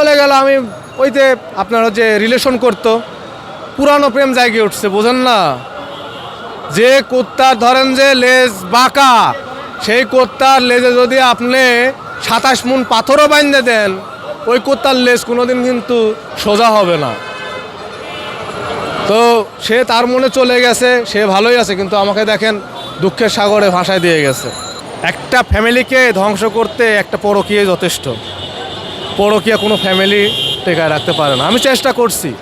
চলে গেল, আমি ওইতে আপনারা যে রিলেশন করতো, পুরানো প্রেম জায়গায় উঠছে, বোঝেন না? যে কুত্তার ধরেন যে লেজ বাঁকা, সেই কুত্তার লেজে যদি আপনি সাতাশ মুন পাথরও বাঁধে দেন, ওই কুত্তার লেজ কোনোদিন কিন্তু সোজা হবে না। তো সে তার মনে চলে গেছে, সে ভালোই আছে, কিন্তু আমাকে দেখেন দুঃখের সাগরে ভাষায় দিয়ে গেছে। একটা ফ্যামিলিকে ধ্বংস করতে একটা পরকীয় যথেষ্ট। পরকীয়া কোনো ফ্যামিলি টেকায় রাখতে পারে না। আমি চেষ্টা করছি।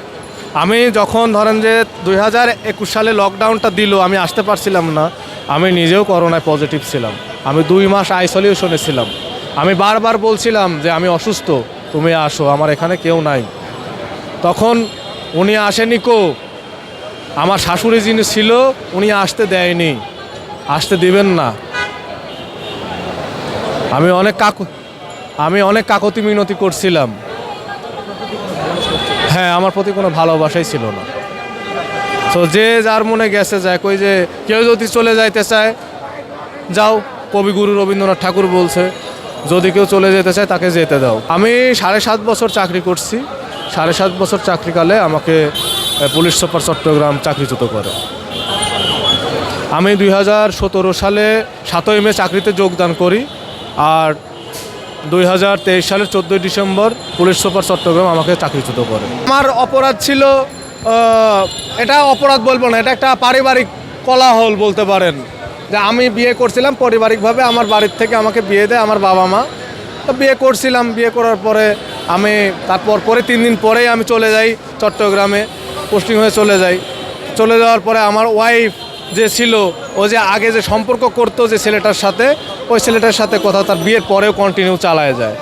আমি যখন ধরেন যে দুই হাজার একুশ সালে লকডাউনটা দিল, আমি আসতে পারছিলাম না। আমি নিজেও করোনায় পজিটিভ ছিলাম। আমি দুই মাস আইসোলিউশনে ছিলাম। আমি বারবার বলছিলাম যে, আমি অসুস্থ, তুমি আসো, আমার এখানে কেউ নাই। তখন উনি আসেনি কো? আমার শাশুড়ি যিনি ছিল, উনি আসতে দেয়নি। আসতে দিবেন না। আমি অনেক কাকু আমি অনেক কাকতি মিনতি করছিলাম। হ্যাঁ আমার প্রতি কোনো ভালোবাসাই ছিল না। তো যে যার মনে গেছে যায় কই যে কেউ যদি চলে যাইতে চায়, যাও, কবিগুরু রবীন্দ্রনাথ ঠাকুর বলছে, যদি কেউ চলে যেতে চায়, তাকে যেতে দাও। আমি সাড়ে সাত বছর চাকরি করছি। সাড়ে সাত বছর চাকরিকালে আমাকে পুলিশ সুপার চট্টগ্রাম চাকরিচ্যুত করে। আমি দুই হাজার সতেরো সালে সাতই মে চাকরিতে যোগদান করি। আর দুই হাজার তেইশ সালের চোদ্দোই ডিসেম্বর পুলিশ সুপার চট্টগ্রাম আমাকে চাকরিচ্যুত করে। আমার অপরাধ ছিল এটা অপরাধ বলব না, এটা একটা পারিবারিক কলাহল বলতে পারেন। যে আমি বিয়ে করছিলাম, পারিবারিকভাবে আমার বাড়ির থেকে আমাকে বিয়ে দেয় আমার বাবা মা। তো বিয়ে করছিলাম, বিয়ে করার পরে আমি তারপর পরে তিন দিন পরেই আমি চলে যাই চট্টগ্রামে, পোস্টিং হয়ে চলে যাই। চলে যাওয়ার পরে আমার ওয়াইফ যে ছিল, ও যে আগে যে সম্পর্ক করতো যে ছেলেটার সাথে, ওই ছেলেটার সাথে কথা তার বিয়ের পরেও কন্টিনিউ চালায় যায়।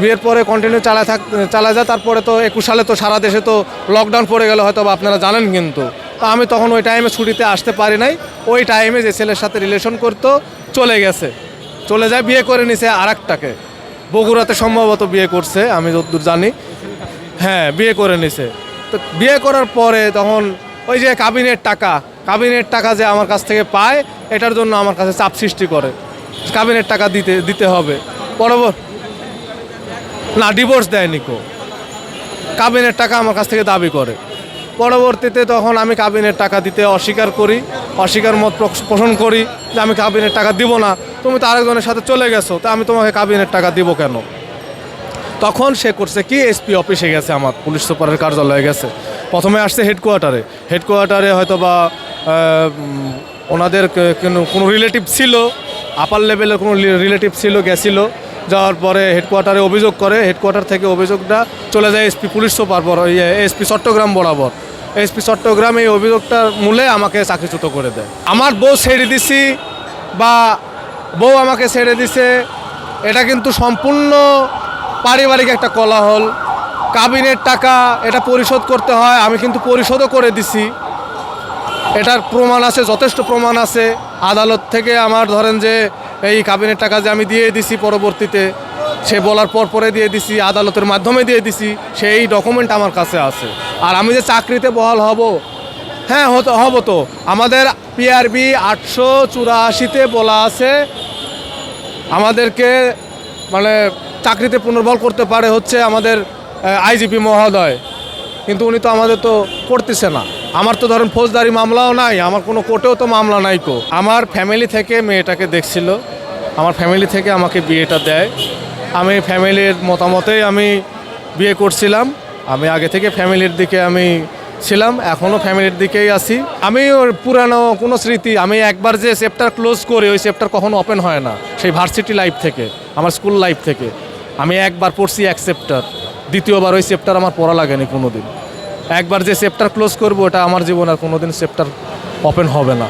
বিয়ের পরে কন্টিনিউ চালায় থাক, চালায় যায়, তারপরে তো একুশ সালে তো সারা দেশে তো লকডাউন পড়ে গেল হয়তো আপনারা জানেন কিন্তু। তো আমি তখন ওই টাইমে ছুটিতে আসতে পারি নাই, ওই টাইমে যে ছেলের সাথে রিলেশন করতো, চলে গেছে। চলে যায়, বিয়ে করে নিছে আর একটাকে বগুড়াতে সম্ভবত বিয়ে করছে, আমি যতদূর জানি। হ্যাঁ বিয়ে করে নিছে। তো বিয়ে করার পরে তখন ওই যে কাবিনের টাকা কাবিনের টাকা যে আমার কাছ থেকে পায়, এটার জন্য আমার কাছে চাপ সৃষ্টি করে। কাবিনের টাকা দিতে দিতে হবে। বরাবর না ডিভোর্স দেয়নি কো। কাবিনের টাকা আমার কাছ থেকে দাবি করে। পরবর্তীতে তখন আমি কাবিনের টাকা দিতে অস্বীকার করি, অস্বীকার মত পোষণ করি যে আমি কাবিনের টাকা দিব না। তুমি তো আরেকজনের সাথে চলে গেছো, তা আমি তোমাকে কাবিনের টাকা দিব কেন? তখন সে করছে কি এসপি অফিসে গেছে আমার, পুলিশ সুপারের কার্যালয়ে গেছে। প্রথমে আসছে হেডকোয়ার্টারে হেডকোয়ার্টারে হয়তো বা ওনাদের কোনো- রিলেটিভ ছিল আপার লেভেলের কোনো রিলেটিভ ছিল, গেছিল, যাওয়ার পরে হেডকোয়ার্টারে অভিযোগ করে হেডকোয়ার্টার থেকে অভিযোগটা চলে যায় এসপি পুলিশ সুপার বড় এসপি চট্টগ্রাম বরাবর। এসপি চট্টগ্রাম এই অভিযোগটার মূলে আমাকে চাকরিচ্যুত করে দেয়। আমার বউ ছেড়ে দিছি বা বউ আমাকে ছেড়ে দিছে, এটা কিন্তু সম্পূর্ণ পারিবারিক একটা কলাহল। কাবিনের টাকা এটা পরিশোধ করতে হয়, আমি কিন্তু পরিশোধও করে দিছি। এটার প্রমাণ আছে, যথেষ্ট প্রমাণ আছে। আদালত থেকে আমার ধরেন যে, এই কাবিনের টাকা যে আমি দিয়ে দিছি পরবর্তীতে, সে বলার পর পরে দিয়ে দিছি, আদালতের মাধ্যমে দিয়ে দিছি, সেই ডকুমেন্ট আমার কাছে আছে। আর আমি যে চাকরিতে বহাল হব হ্যাঁ হতো, হব তো। আমাদের পিআরবি আটশো চুরাশিতে বলা আছে, আমাদেরকে মানে চাকরিতে পুনর্বল করতে পারে হচ্ছে আমাদের আইজিপি মহোদয়। কিন্তু উনি তো আমাদের তো করতেছে না। আমার তো ধরেন ফৌজদারি মামলাও নাই, আমার কোনো কোর্টেও তো মামলা নাই কো। আমার ফ্যামিলি থেকে মেয়েটাকে দেখছিল, আমার ফ্যামিলি থেকে আমাকে বিয়েটা দেয়। আমি ফ্যামিলির মতামতেই আমি বিয়ে করছিলাম। আমি আগে থেকে ফ্যামিলির দিকে আমি ছিলাম, এখনও ফ্যামিলির দিকেই আছি। আমি ওর পুরানো কোনো স্মৃতি, আমি একবার যে চ্যাপ্টার ক্লোজ করি, ওই চ্যাপ্টার কখনো ওপেন হয় না, সেই ভার্সিটি লাইফ থেকে, আমার স্কুল লাইফ থেকে। আমি একবার পড়ছি এক চ্যাপ্টার দ্বিতীয়বার ওই চ্যাপ্টার আমার পড়া লাগেনি কোনো দিন একবার যে চ্যাপ্টার ক্লোজ করব ওটা আমার জীবনে আর কোনোদিন চ্যাপ্টার ওপেন হবে না।